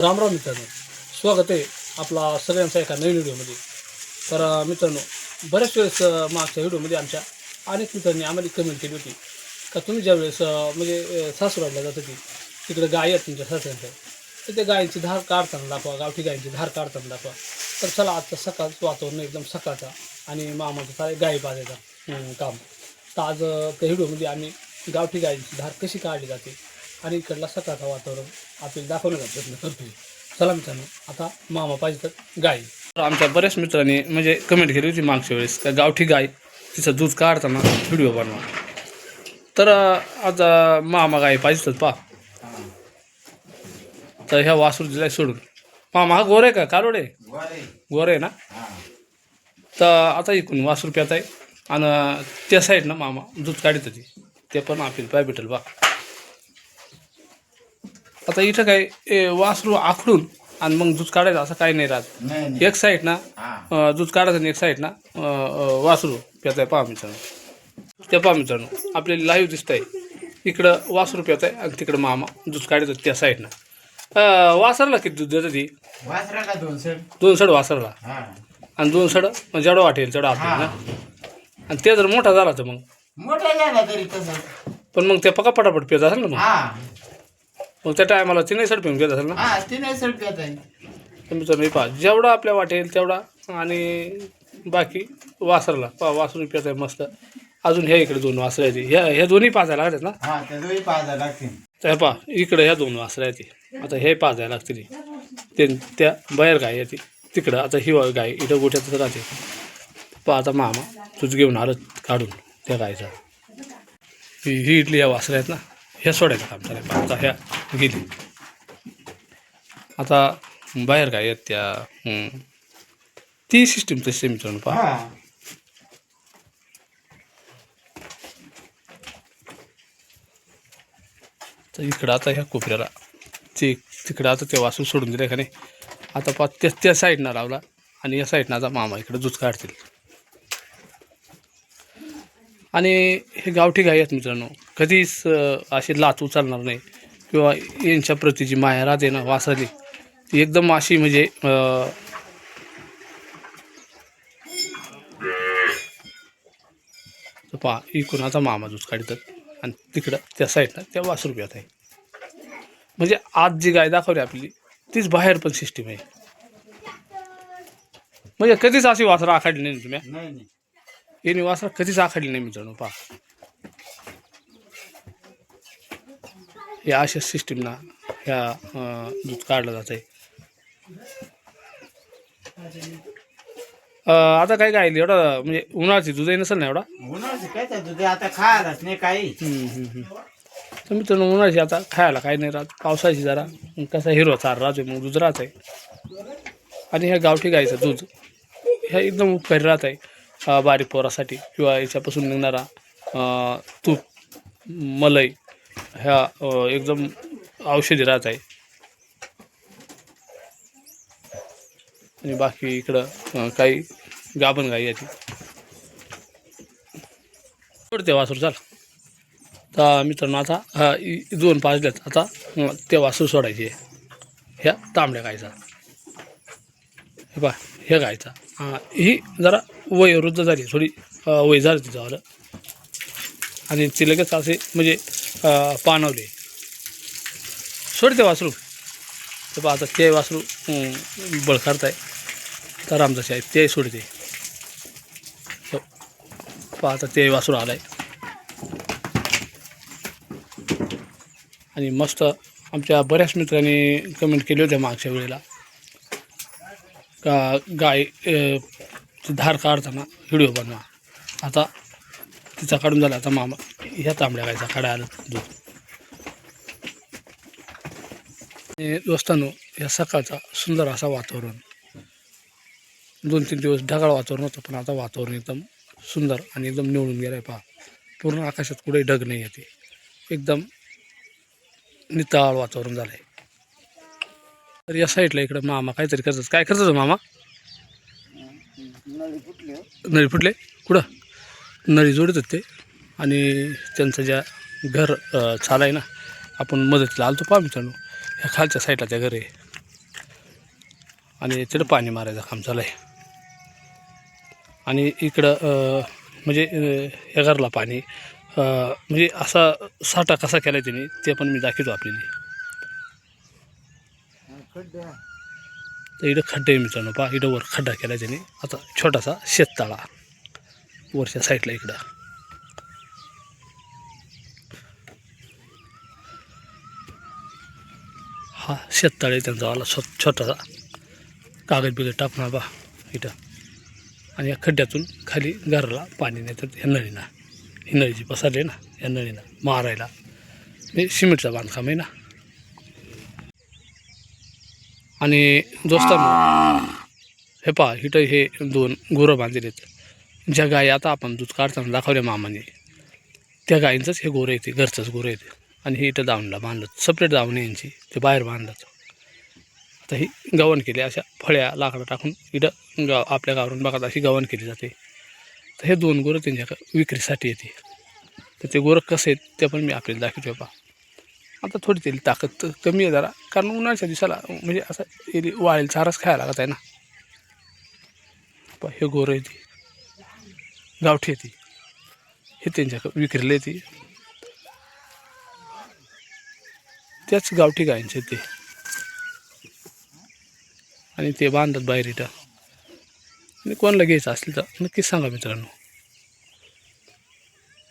रामराम मित्रांनो स्वागत आहे आपला सगळ्यांचा एका नवीन व्हिडिओमध्ये. तर मित्रांनो बऱ्याच वेळेस मागच्या व्हिडिओमध्ये आमच्या अनेक मित्रांनी आम्हाला कमेंट केली होती. का तुम्ही ज्या वेळेस म्हणजे अं, सासूराडला जात होती तिकडे गाय आहेत तुमच्या सासऱ्यांच्या तर त्या गायींची धार काढताना दाखवा गावठी गायींची धार काढताना दाखवा. तर चला आजचं सकाळचं वातावरण एकदम सकाळचा आणि मामाचं काय गायी पाजायचा काम. तर आज त्या व्हिडिओमध्ये आम्ही गावठी गायींची धार कशी काढली जाते आणि इकडला सकाळचा वातावरण आपल्याला दाखवण्याचा प्रयत्न करतोय. चला मित्रांनो आता मामा पाहिजे तर गाय आमच्या बऱ्याच मित्रांनी म्हणजे कमेंट केली होती मागच्या वेळेस त्या गावठी गाय तिचं दूध काढताना व्हिडिओ बनवा. तर आता आज मामा गाय पाहिजे पा तर ह्या वासूर दिलाय सोडून. मामा हा गोर आहे का? कारोडे आहे? गोर आहे ना? तर आता इकून वासूर प्यात आहे. आणि त्या साईड ना मामा दूध काढत होती. ते पण आपल्याला पाय भेटेल बा आता इथं काय ए, वासरू आखडून आणि मग दूध काढायचं असं काही नाही राहत. नाही नाही. एक साईड ना हा. अं, दूध काढायचं आणि एक साईड ना अं, अं, वासरू प्यात आहे पहा मित्रांनो. ते पहा मित्रांनो आपल्याला लाईव्ह दिसत आहे इकडं वासरू प्यात आहे आणि तिकडं मामा दूध काढत त्या साईडनं अं, वासरला किती दूध देतं ती? वासरा का दोन सर दोन सड वासरला. हा. आणि दोन सड जेवढं वाटेल तेवढं आपल्याला हा ना. आणि ते जर मोठा झाला तर मग? मोठा झाला तरी तसं. पण मग ते पका पटापट पित असेल ना मग? हा. मग त्या टायमाला तिने सड पिऊन घेत असेल ना? हा ते नाही सर पित आहे. मित्रांनो हे पहा जेवढा आपल्या वाटेल तेवढा आणि बाकी वासरला. पहा वासरून पित आहे मस्त. अजून ह्या इकडे दोन वासरं आहेत. ह्या ह्या दोन्ही पाजायला लागतात ना? हा त्या दोन्ही पाहायला लागतील. तर हे पहा इकडे ह्या दोन वासरं आहेत. आता हे पाजायला लागतील. ते त्या बाहेर गाय येते तिकडं आता ही गाय इथं गोठ्यातच राहते. पहा आता मामा तुझ घेऊन आलं काढून त्या गायचा. ही ही इडली ह्या वासरं आहेत ना? ह्या सोडायचं काम चालेल पहा आता ह्या गेली. आता बाहेर गाय आहेत त्या हं. ती सिस्टीम तशी मित्रांनो पहा. हा. तर इकडं आता ह्या कोपऱ्याला ते तिकडं आता ते वासून सोडून दिलं का नाही? आता पा त्या त्या साईडनं लावला आणि या साईडनं आता मामा इकडे दूध काढतील. आणि हे गावठी गाई आहेत मित्रांनो. कधीच अशी लात उचलणार नाही. किंवा यांच्या प्रती जी माया राहते ना वासाली ती एकदम अशी म्हणजे पहा इकुणाचा मामा दूध काढतात. आणि तिकडं त्या साईडला त्या वास रुपयात आहे. म्हणजे आज जी गाय दाखवली आपली तीच बाहेर पण सिस्टीम आहे. म्हणजे कधीच अशी वासरं आखाडली नाही तुम्ही? नाही नाही. यांनी वासरं कधीच आखाडली नाही मित्रांनो पहा. या अशा सिस्टीमना ह्या दूध काढलं जात आहे आता काय काय एवढा म्हणजे उन्हाळ्याची दूधही नसेल ना एवढा? उन्हाळ्याचं काय तर तुझे आता खायलाच नाही काही. हम्म, हम्म, हम्म. तर मित्रांनो उन्हाळ्याची आता खायला काही नाही राहत. पावसाची जरा कसा हिरवा चार राहतोय मग दूध राहत आहे आणि ह्या गावठी गाईचं दूध ह्या एकदम उपकारी राहत आहे बारीक पोरासाठी किंवा याच्यापासून निघणारा तूप मलई ह्या एकदम औषधी राहत आहे. आणि बाकी इकडं काही गाभण गाई आहे ते. वासूर चाल. तर मित्रांनो आता दोन पाच दोन पाजल्यात. आता ते वासूर सोडायचे. ह्या तांबड्या गायचा हे पा हे गायचा ही जरा वयोवृद्ध झाली थोडी वय वय झालं तिच्यावर आणि ती लगेच असे म्हणजे पाणवले पाणवले सोडते वासरू. ते पहा आता ते वासरू अं, आहे तर आमचं आहे ते सोडते. हो. पहा आता ते वासरू आलाय. आणि मस्त आमच्या बऱ्याच मित्रांनी कमेंट केली होत्या मागच्या वेळेला. का गाय ती धार काढताना व्हिडिओ बनवा. आता तिचा काढून झाला. आता मामा ह्या तांबड्या गायचा काढा आलं दूध. आणि दोस्तांनो या सकाळचा सुंदर असा वातावरण. दोन तीन दिवस ढगाळ वातावरण होतं पण आता वातावरण एकदम सुंदर आणि एकदम निवडून गेलं आहे पहा. पूर्ण आकाशात कुठेही ढग नाही येते एकदम निताळ वातावरण झालं आहे तर या साईडला इकडं मामा काहीतरी करतात. काय करतात हो मामा? नळी फुटली. कुठं? नळी जोडतात ते आणि त्यांचं ज्या घर चाल आहे ना आपण मदतीला आलतो पहा मित्रांनो. ह्या खालच्या साईडला त्या घर आहे. आणि तिकडं पाणी मारायचं काम चालू आहे. आणि इकडं म्हणजे या घरला पाणी म्हणजे असा साठा कसा केला आहे त्यांनी ते पण मी दाखवतो आपल्याला. तर इकडं खड्डे आहे मित्रांनो पहा इकडं वर खड्डा केला त्याने आता छोटासा शेततळा वरच्या साईडला इकडं. हा शेततळे त्यांचा आला छो छोटासा. कागद बिगद टाकणार बा इथं. आणि या खड्ड्यातून खाली घराला पाणी नेतात ह्या नळीना. ही नळीची पसरली ना या नळीनं मारायला. हे सिमेंटचं बांधकाम आहे ना. आणि दोस्तांनो हे पहा इथं हे दोन गुरं बांधलेले आहेत. ज्या गायी आता आपण दूध काढताना दाखवल्या मामाने त्या गायींचंच हे गोरं येते घरचंच गोरं येते. आणि हे इथं दावणीला बांधलं सपरेट दावणी यांची ते बाहेर बांधलं. आता ही गवण केली अशा फळ्या लाकडं टाकून इथं गाव आपल्या गावावरून बघत अशी गवण केली जाते. तर हे दोन गोरं त्यांच्या विक्रीसाठी येते. तर ते गोरं कसे आहेत ते पण मी आपल्याला दाखवतो पहा. आता थोडी तरी ताकद तर कमी आहे जरा. कारण उन्हाळ्याच्या दिवसाला म्हणजे असं एरी वाळेल चाराच खायला लागत आहे ना. हे गोरं येते गावठी येते हे त्यांच्या विक्रीला येते. त्याच गावठी गायांचे ते. आणि ते बांधतात बाहेर इथं. आणि कोणाला घ्यायचं असेल तर नक्कीच सांगा मित्रांनो.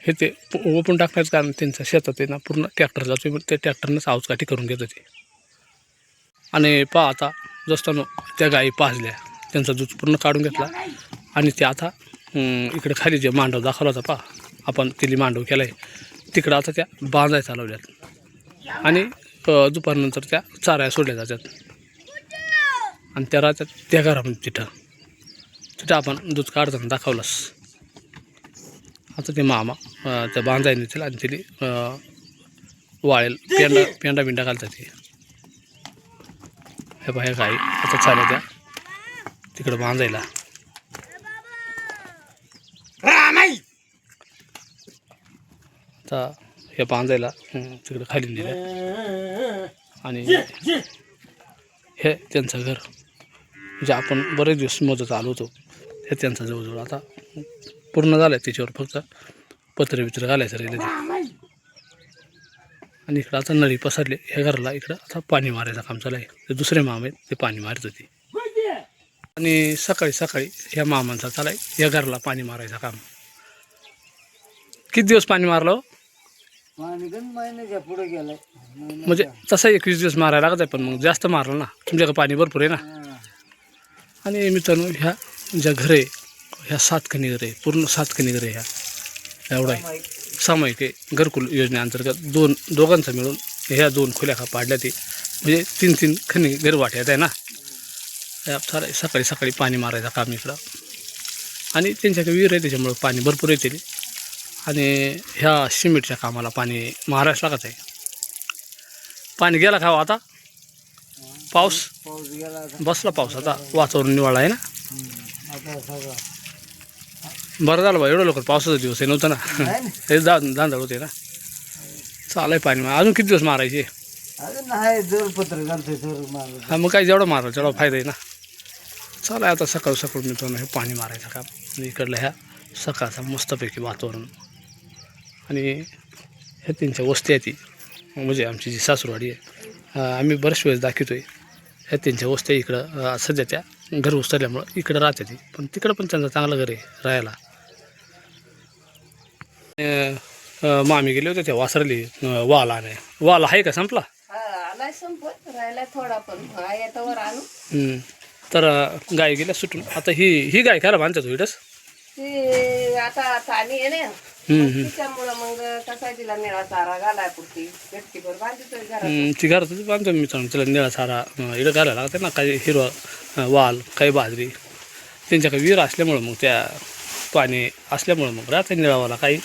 हे ते ओपून ओपन टाकण्याचं कारण त्यांच्या शेतात आहे ना पूर्ण ट्रॅक्टर जातो ते ट्रॅक्टरनंच आऊचकाठी करून घेत होते. आणि पहा आता जसतानो त्या गायी पाजल्या त्यांचा दूध पूर्ण काढून घेतला. आणि ते आता इकडे खाली जे मांडव दाखवला होता पहा आपण तिली मांडव केला आहे तिकडं आता त्या बांधाय चालवल्यात. आणि दुपारनंतर त्या चाऱ्या सोडल्या जातात. आणि त्या राहतात त्या घरामध्ये तिथं. तिथं आपण दूध काढताना दाखवलंस. आता ते मामा त्या बांधाय नेतील आणि तिने अ, वाळेल. पेंडा पेंडा बिंडा घालतात ते. हे बाहेर गाई. आता चालल्या त्या. तिकडं बांधायला आता हे बांधायला हं, तिकडं खाली नेलं आणि हे त्यांचं घर म्हणजे आपण बरेच दिवस मदत आलो होतो हे त्यांचं जवळजवळ आता पूर्ण झालं आहे त्याच्यावर फक्त. पत्र बित्र घालायचं राहिलं ते. आणि इकडं आता नळी पसरली. ह्या घराला इकडं आता पाणी मारायचं काम चालू आहे. ते दुसरे मामे आहेत ते पाणी मारत होते. आणि सकाळी सकाळी ह्या मामांचा चालाय या घराला पाणी मारायचं काम. किती दिवस पाणी मारलं हो? म्हणजे तसं एकवीस दिवस मारायला लागत आहे पण मग जास्त मारलं ना. तुमच्याकडे पाणी भरपूर आहे ना. आणि मित्रांनो ह्या ज्या घर आहे ह्या सात खणी घर आहे पूर्ण सात खणी घर आहे ह्या. एवढा आहे. सामायिक आहे. घरकुल योजनेअंतर्गत दोन दोघांचा मिळून ह्या दोन खोल्या का पाडल्या ते म्हणजे तीन तीन खणी घरवाट्यात आहे ना. सारा सकाळी सकाळी पाणी मारायचं काम इकडं. आणि त्यांच्याकडे विहीर आहे त्याच्यामुळं पाणी भरपूर येते. आणि ह्या सिमेंटच्या कामाला पाणी महाराष्ट्र लागत आहे. पाणी गेला का हो आता? पाऊस? बसला पाऊस आता. वातावरण निवाळा आहे ना? बरं झालं बा एवढं लवकर पावसाचा दिवस आहे नव्हतं ना. ना. हे जा दांदळ होते ना. चालाय पाणी मा- अजून किती दिवस मारायचे? हा मग काय जेवढं मारायचं तेवढा फायदा आहे ना. चालाय आता सकाळ सकाळ मित्रांनो हे पाणी मारायचं आणि इकडलं ह्या सकाळचा मस्तपैकी वातावरण. आणि ह्या त्यांच्या वस्ती आहे ती. म्हणजे आमची जी सासूरवाडी आहे. आम्ही बऱ्याच वेळेस दाखवतो आहे ह्या त्यांच्या वस्त्या इकडं. सध्या त्या घर उचलल्यामुळं इकडं राहते ती. पण तिकडं पण त्यांचं चांगलं घर आहे राहायला. मामी गेले होते त्या वासरली वाल आणाय. वाल आहे का? संपला? हा थोडा पण. आणू. तर गाय गेल्या सुटून. आता ही ही गाय खायला बांधतात इडस ती आता पाणी आहे ना. मग कसा तिला निळा घालाय पुरती. ती बांधतो मी. मित्रांनो तिला निळा सारा इकडं घालायला लागते ना. काही हिरवा वाल काही बाजरी. त्यांच्याकडे विहीर असल्यामुळं मग त्या पाणी असल्यामुळं मग राहते निळावाला काही.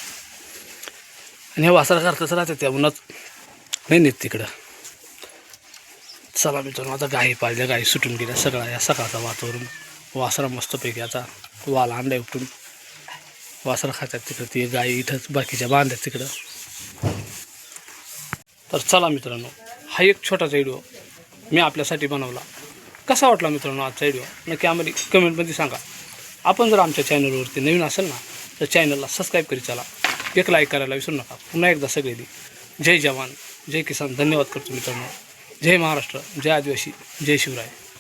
आणि हे वासरा करतच राहते त्या उन्हात. नाही नेत तिकडं. चला मित्रांनो आता गाई पाळल्या गाई सुटून गेल्या. सगळा या सकाळचा वातावरण वासरा मस्तपैकी आता वाल अंडा उपटून. वासरा खातात तिकडं ती गाई इथंच बाकीच्या बांधतात तिकडं. तर चला मित्रांनो हा एक छोटासा व्हिडिओ मी आपल्यासाठी बनवला. कसा वाटला मित्रांनो आजचा व्हिडिओ? नक्की आम्हाला कमेंटमध्ये सांगा. आपण जर आमच्या चॅनलवरती नवीन असेल ना तर चॅनलला सबस्क्राईब करी चला. एक लाईक करायला विसरू नका. पुन्हा एकदा सगळे जय जवान. जय किसान. धन्यवाद करतो मित्रांनो. जय महाराष्ट्र. जय आदिवासी. जय शिवराय.